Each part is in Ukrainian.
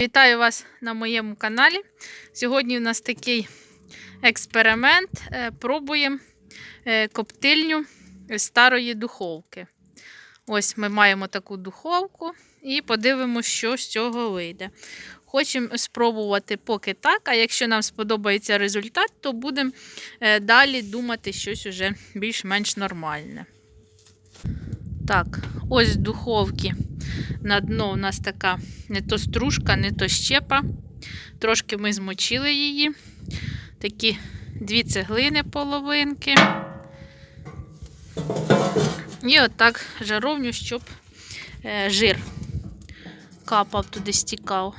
Вітаю вас на моєму каналі. Сьогодні у нас такий експеримент. Е, Пробуємо е, коптильню старої духовки. Ось ми маємо таку духовку і подивимося, що з цього вийде. Хочемо спробувати поки так, а якщо нам сподобається результат, то будемо е, далі думати щось уже більш-менш нормальне. Так, ось духовки на дно у нас така не то стружка, не то щепа. Трошки ми змочили її. Такі дві цеглини половинки. І отак жаровню, щоб е, жир капав туди стікав.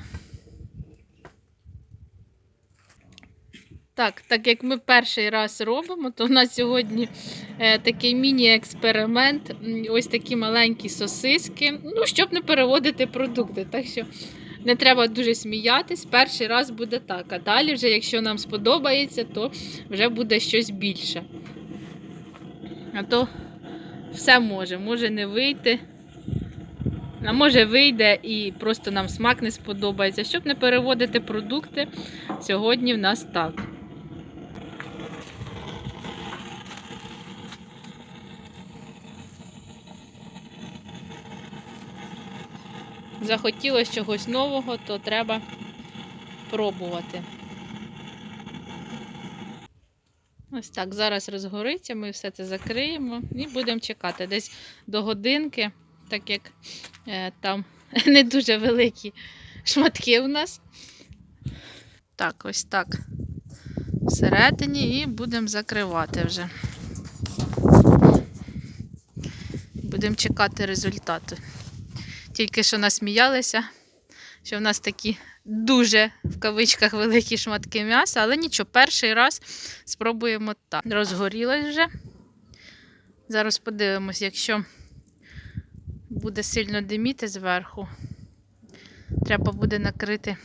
Так, так як ми перший раз робимо, то в нас сьогодні е, такий міні-експеримент. Ось такі маленькі сосиски. Ну, щоб не переводити продукти. Так що не треба дуже сміятись. Перший раз буде так. А далі, вже, якщо нам сподобається, то вже буде щось більше. А то все може, може не вийти. А може вийде і просто нам смак не сподобається. Щоб не переводити продукти, сьогодні в нас так. Захотілося чогось нового, то треба пробувати. Ось так, зараз розгориться, ми все це закриємо і будемо чекати десь до годинки, так як е, там не дуже великі шматки у нас. Так, ось так. Всередині і будемо закривати вже. Будемо чекати результату. Тільки що насміялися, що в нас такі дуже в кавичках великі шматки м'яса, але нічого, перший раз спробуємо так. Розгорілось вже. Зараз подивимось, якщо буде сильно диміти зверху, треба буде накрити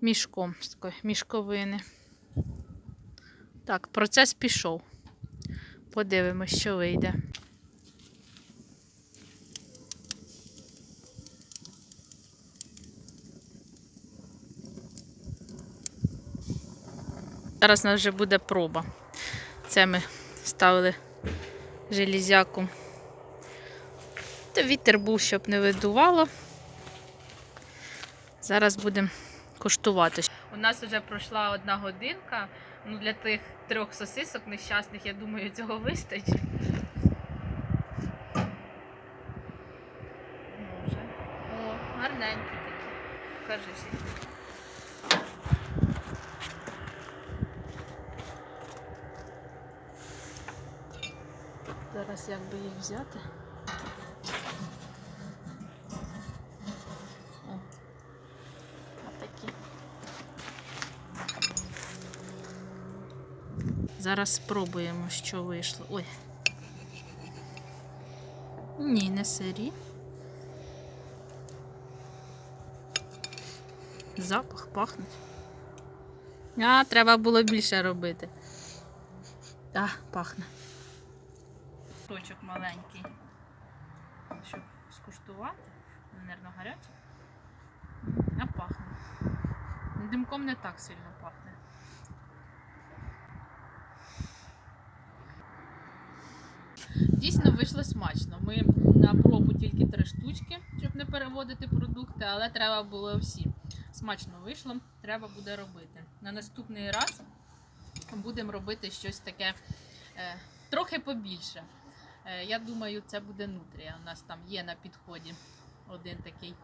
мішком мішковини. Так, процес пішов. Подивимось, що вийде. Зараз у нас вже буде проба. Це ми ставили железяку. Та вітер був, щоб не видувало. Зараз будемо куштувати. У нас вже пройшла одна годинка. Ну, для тих трьох сосисок нещасних, я думаю, цього вистачить. О, гарненькі такі. Кажись. Зараз як би їх взяти. Отакі. Зараз спробуємо, що вийшло. Ой. Ні, не сирі. Запах пахне. А, треба було більше робити. А, пахне. Точок маленький, щоб скуштувати. Нервно гаряче. А пахне. Димком не так сильно пахне. Дійсно вийшло смачно. Ми на пробу тільки три штучки, щоб не переводити продукти, але треба було всі. Смачно вийшло, треба буде робити. На наступний раз будемо робити щось таке е, трохи побільше. Е, Я думаю, це буде нутрія. У нас там є на підході один такий.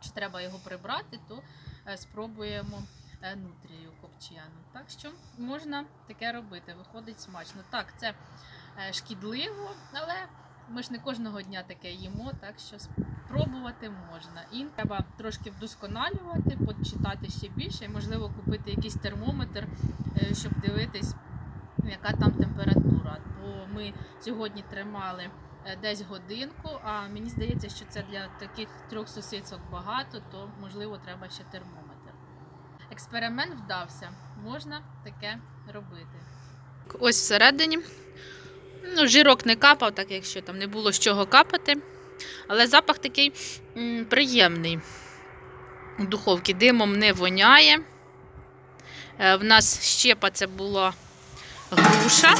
Чи треба його прибрати, то е, спробуємо е, нутрію копчену. Так що можна таке робити, виходить смачно. Так, це шкідливо, але ми ж не кожного дня таке їмо, так що спробувати можна. І треба трошки вдосконалювати, почитати ще більше, і, можливо, купити якийсь термометр, щоб дивитись, яка там температура. Бо ми сьогодні тримали е, десь годинку, а мені здається, що це для таких трьох сосисок багато, то можливо треба ще термометр. Експеримент вдався, можна таке робити. Ось всередині. Ну, жирок не капав, так якщо там не було з чого капати. Але запах такий м, приємний. у духовці димом не воняє. Е, В нас щепа це була груша.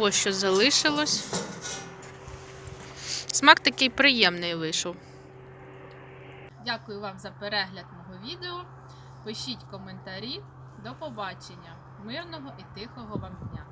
Ось що залишилось. Смак такий приємний вийшов. Дякую вам за перегляд мого відео. Пишіть коментарі. До побачення. Мирного і тихого вам дня!